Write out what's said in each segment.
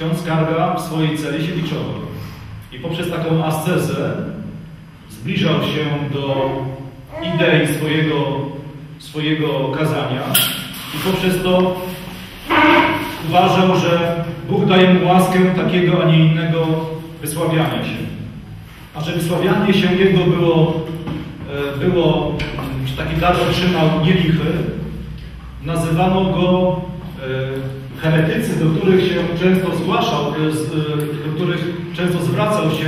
ksiądz Karga w swojej celi się. I poprzez taką ascezę zbliżał się do idei swojego, swojego kazania i poprzez to uważał, że Bóg daje mu łaskę takiego, a nie innego wysławiania się. A że wysławianie się Jego było, e, było że taki dar otrzymał nielichy, nazywano go e, heretycy, do których się często zgłaszał, e, do których często zwracał się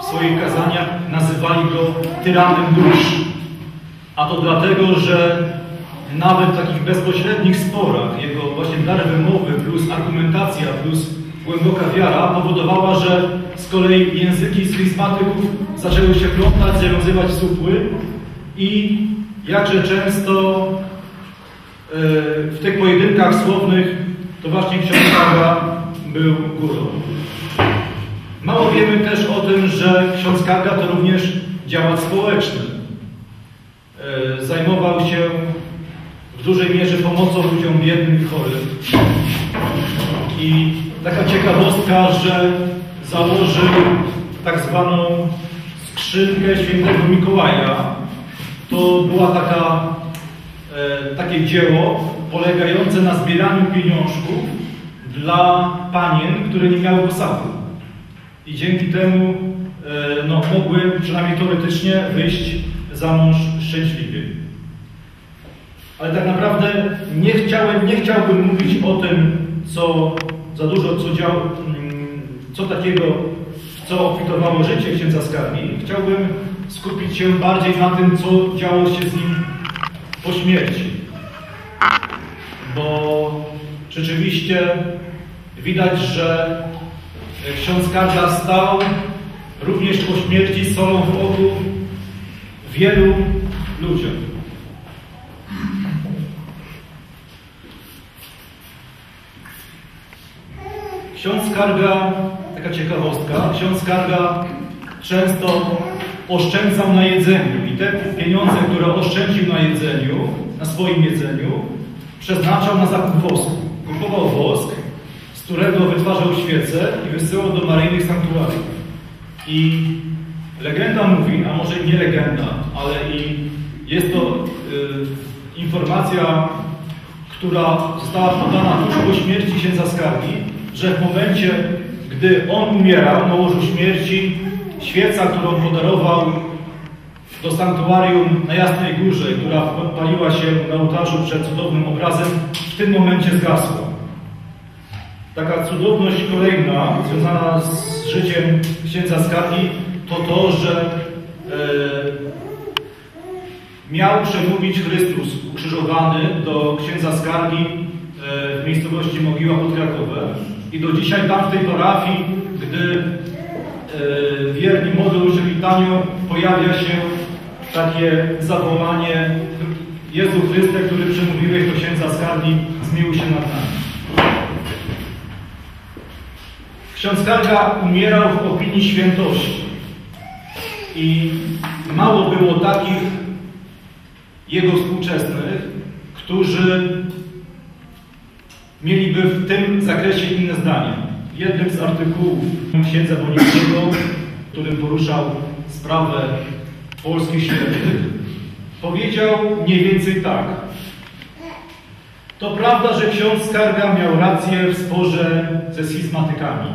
w swoich kazaniach, nazywali go tyranem dusz. A to dlatego, że nawet w takich bezpośrednich sporach jego właśnie dar wymowy plus argumentacja plus głęboka wiara powodowała, że z kolei języki schizmatyków zaczęły się plątać, zawiązywać supły i jakże często e, w tych pojedynkach słownych to właśnie ksiądz Karga był górą. Mało wiemy też o tym, że ksiądz Karga to również działacz społeczny. E, zajmował się w dużej mierze pomocą ludziom biednym i chorym. I taka ciekawostka, że założył tak zwaną skrzynkę świętego Mikołaja. To była taka, e, takie dzieło polegające na zbieraniu pieniążków dla panien, które nie miały posadu. I dzięki temu e, no, mogły przynajmniej teoretycznie wyjść za mąż szczęśliwie. Ale tak naprawdę nie chciałem, nie chciałbym mówić o tym, co za dużo, co działo, mm, co takiego, co obfitowało życie księdza Skarbi. Chciałbym skupić się bardziej na tym, co działo się z nim po śmierci. Bo rzeczywiście widać, że ksiądz Karda stał również po śmierci solą w oku wielu ludziom. Ksiądz Karga, taka ciekawostka, ksiądz Karga często oszczędzał na jedzeniu i te pieniądze, które oszczędził na jedzeniu, na swoim jedzeniu, przeznaczał na zakup wosku. Kupował wosk, z którego wytwarzał świece i wysyłał do maryjnych sanktuariów. I legenda mówi, a może nie legenda, ale i jest to y, informacja, która została podana tuż po śmierci księdza Skargi, że w momencie, gdy on umierał na łożu śmierci, świeca, którą podarował do sanktuarium na Jasnej Górze, która paliła się na ołtarzu przed cudownym obrazem, w tym momencie zgasła. Taka cudowność kolejna, związana z życiem księdza Skargi, to to, że e, miał przemówić Chrystus ukrzyżowany do księdza Skargi e, w miejscowości Mogiła pod. I do dzisiaj tam w tej parafii, gdy e, wierni modlą się witaniu, pojawia się takie zawołanie Jezu Chryste, który przemówiłeś do księdza Skargi, zmiłuj się nad nami. Ksiądz Karga umierał w opinii świętości. I mało było takich jego współczesnych, którzy mieliby w tym zakresie inne zdanie. Jednym z artykułów księdza Bonickiego, którym poruszał sprawę polskich świętych, powiedział mniej więcej tak. To prawda, że ksiądz Skarga miał rację w sporze ze schizmatykami.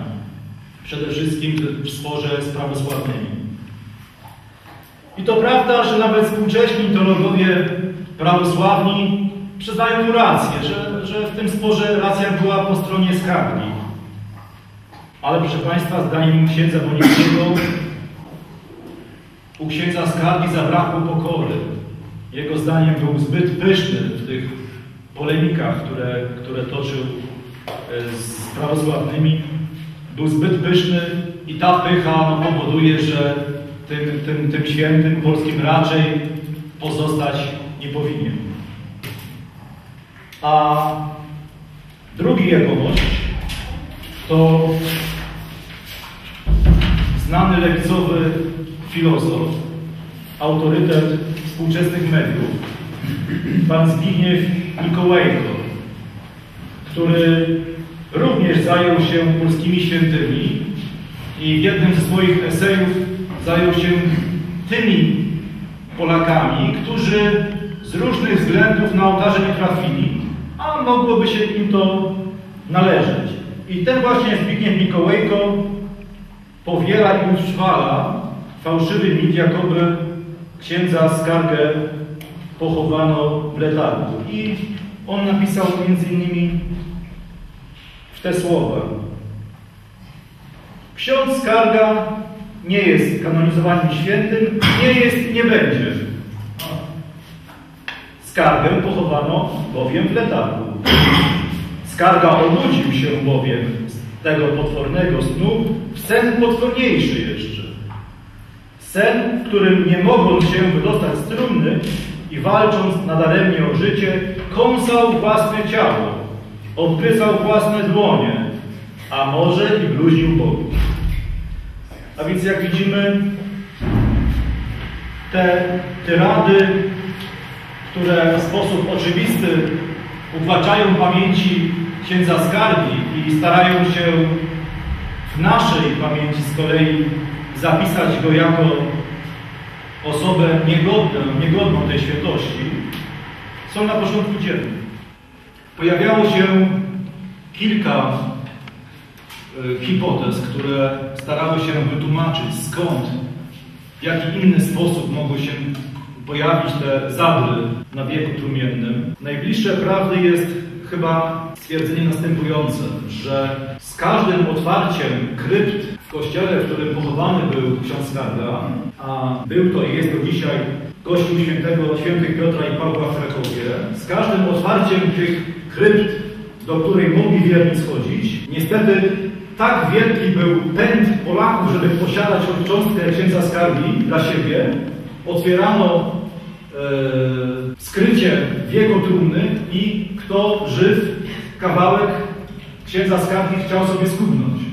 Przede wszystkim w sporze z prawosławnymi. I to prawda, że nawet współcześni teologowie prawosławni przyznają mu rację, że, że w tym sporze racja była po stronie Skargi. Ale proszę Państwa, zdaniem księdza Bonickiego u księdza Skargi zabrakło pokory. Jego zdaniem był zbyt pyszny w tych polemikach, które, które toczył e, z prawosławnymi. Był zbyt pyszny i ta pycha no, powoduje, że tym, tym, tym świętym polskim raczej pozostać nie powinien. A drugi jegomość to znany lewicowy filozof, autorytet współczesnych mediów, pan Zbigniew Mikołajko, który również zajął się polskimi świętymi i w jednym ze swoich esejów zajął się tymi Polakami, którzy z różnych względów na ołtarze nie trafili, a mogłoby się im to należeć. I ten właśnie Zbigniew Mikołajko powiela i utrwala fałszywy jakoby księdza Skargę pochowano w letargu. I on napisał między innymi w te słowa. Ksiądz Skarga nie jest kanonizowanym świętym, nie jest i nie będzie. Skargę pochowano bowiem w letargu. Skarga obudził się bowiem z tego potwornego snu w sen potworniejszy jeszcze. Sen, w którym nie mogąc się wydostać z trumny i walcząc nadaremnie o życie, kąsał własne ciało, odgryzał własne dłonie, a może i bluźnił Bogu. A więc jak widzimy, te tyrady, które w sposób oczywisty uwłaczają pamięci księdza Skargi i starają się w naszej pamięci z kolei zapisać go jako osobę niegodną, niegodną tej świętości, są na porządku dziennym. Pojawiało się kilka y, hipotez, które starały się wytłumaczyć skąd, w jaki inny sposób mogły się pojawić te zadry na wieku trumiennym. Najbliższe prawdy jest chyba stwierdzenie następujące, że z każdym otwarciem krypt w kościele, w którym pochowany był ksiądz Skarga, a był to i jest to dzisiaj Kościół świętego, świętych Piotra i Pawła w Krakowie, z każdym otwarciem tych krypt, do której mogli wierni schodzić, niestety tak wielki był pęd Polaków, żeby posiadać cząstkę księdza Skargi dla siebie, otwierano e, skrycie w jego trumny i kto żyw kawałek księdza Skargi chciał sobie skubnąć.